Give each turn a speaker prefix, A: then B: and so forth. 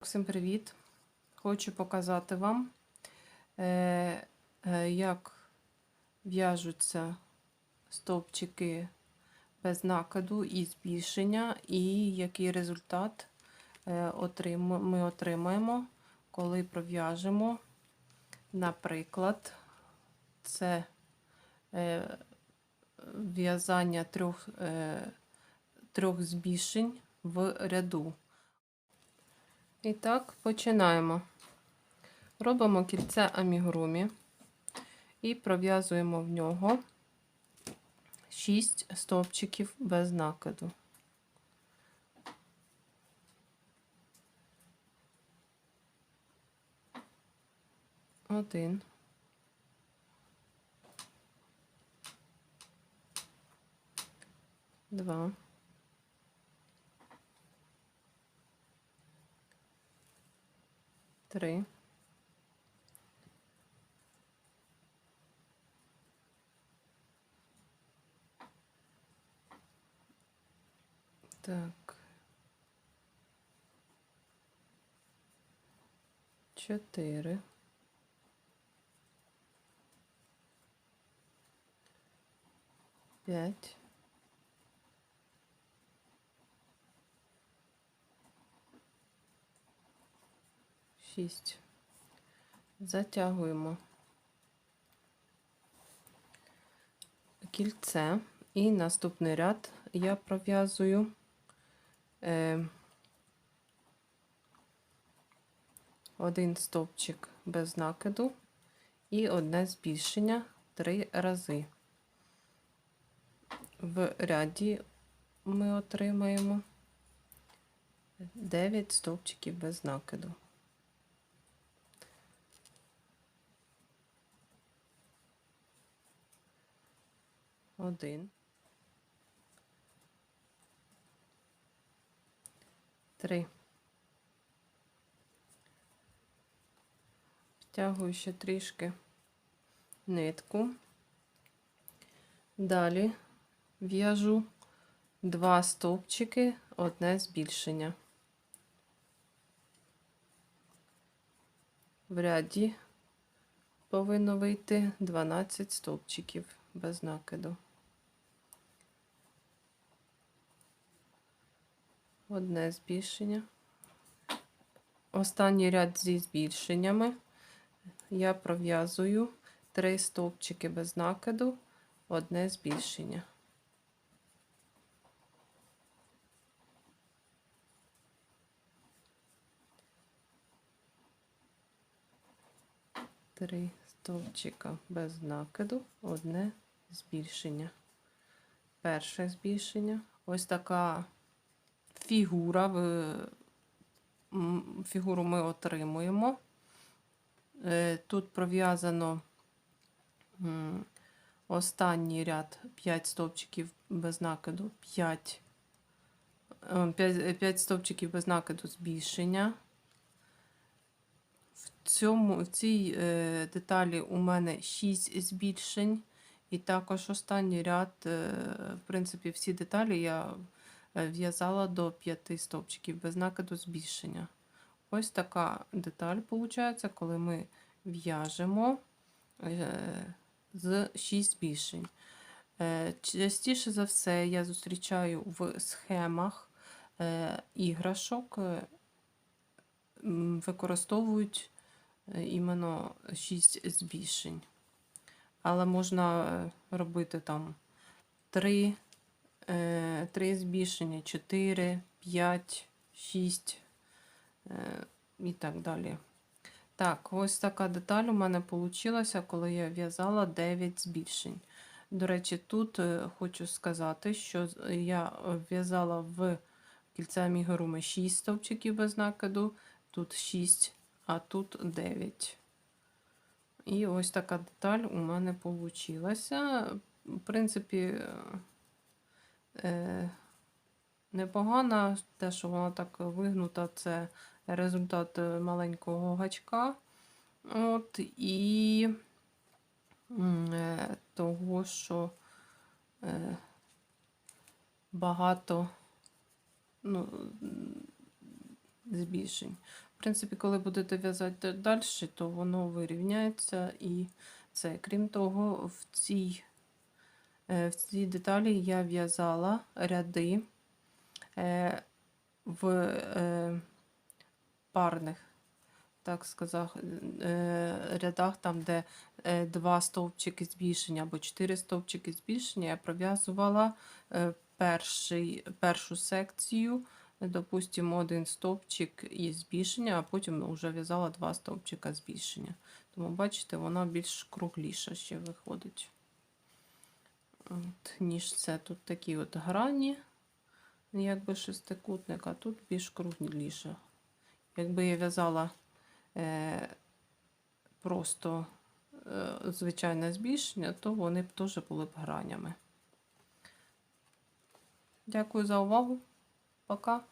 A: Всім привіт! Хочу показати вам, е, е, як в'яжуться стовпчики без накиду і збільшення, і який результат е, ми отримаємо, коли пров'яжемо. Наприклад, це в'язання трьох, трьох збільшень в ряду. І так, починаємо. Робимо кільце амігурумі і пров'язуємо в нього 6 стовпчиків без накиду. Один. Два. Три. Так. Чотири. П'ять. Шість. Затягуємо кільце і наступний ряд я пров'язую е, один стовпчик без накиду і одне збільшення три рази. В ряді ми отримаємо 9 стовпчиків без накиду. Один. Три. Втягую ще трішки нитку. Далі в'яжу два стовпчики, одне збільшення. В ряді повинно вийти 12 стовпчиків без накиду. Одне збільшення. Останній ряд зі збільшеннями я пров'язую три стовпчики без накиду, одне збільшення. Три стовпчика без накиду, одне збільшення. Перше збільшення. Ось така фігура. М, фігуру ми отримуємо. Е, Тут пров'язано останній ряд 5 стовпчиків без накиду, 5, 5, 5 стовпчиків без накиду збільшення. В, цьому, в цій е, деталі у мене 6 збільшень. І також останній ряд, е, в принципі, всі деталі я в'язала до 5 стовпчиків без накиду збільшення. Ось така деталь виходить, коли ми в'яжемо е, з 6 збільшень. Е, Частіше за все я зустрічаю в схемах е, іграшок, е, використовують е, іменно 6 збільшень. Але можна е, робити там 3, 3 збільшення, 4, 5, 6 е, і так далі. Так, ось така деталь у мене вийшла, коли я в'язала 9 збільшень. До речі, тут е, хочу сказати, що я в'язала в кільця амігуруми 6 стовпчиків без накиду, тут 6, а тут 9. І ось така деталь у мене вийшла. В принципі, е, е, непогана. Те, що вона так вигнута, це результат е, маленького гачка. От, і е, того, що е, багато ну, збільшень. принципі, коли будете в'язати далі, то воно вирівняється і це. Крім того, в цій, е, в цій деталі я в'язала ряди е, в е, парних, так сказав, е, рядах, там, де е, два стовпчики збільшення або чотири стовпчики збільшення, я пров'язувала е, першу секцію, е, допустимо, один стовпчик із збільшення, а потім вже в'язала два стовпчика збільшення. Тому, бачите, вона більш кругліша ще виходить. От, ніж це. Тут такі от грані, якби шестикутник, а тут більш кругліше. Якби я в'язала е, просто е, звичайне збільшення, то вони б теж були б гранями. Дякую за увагу. Пока.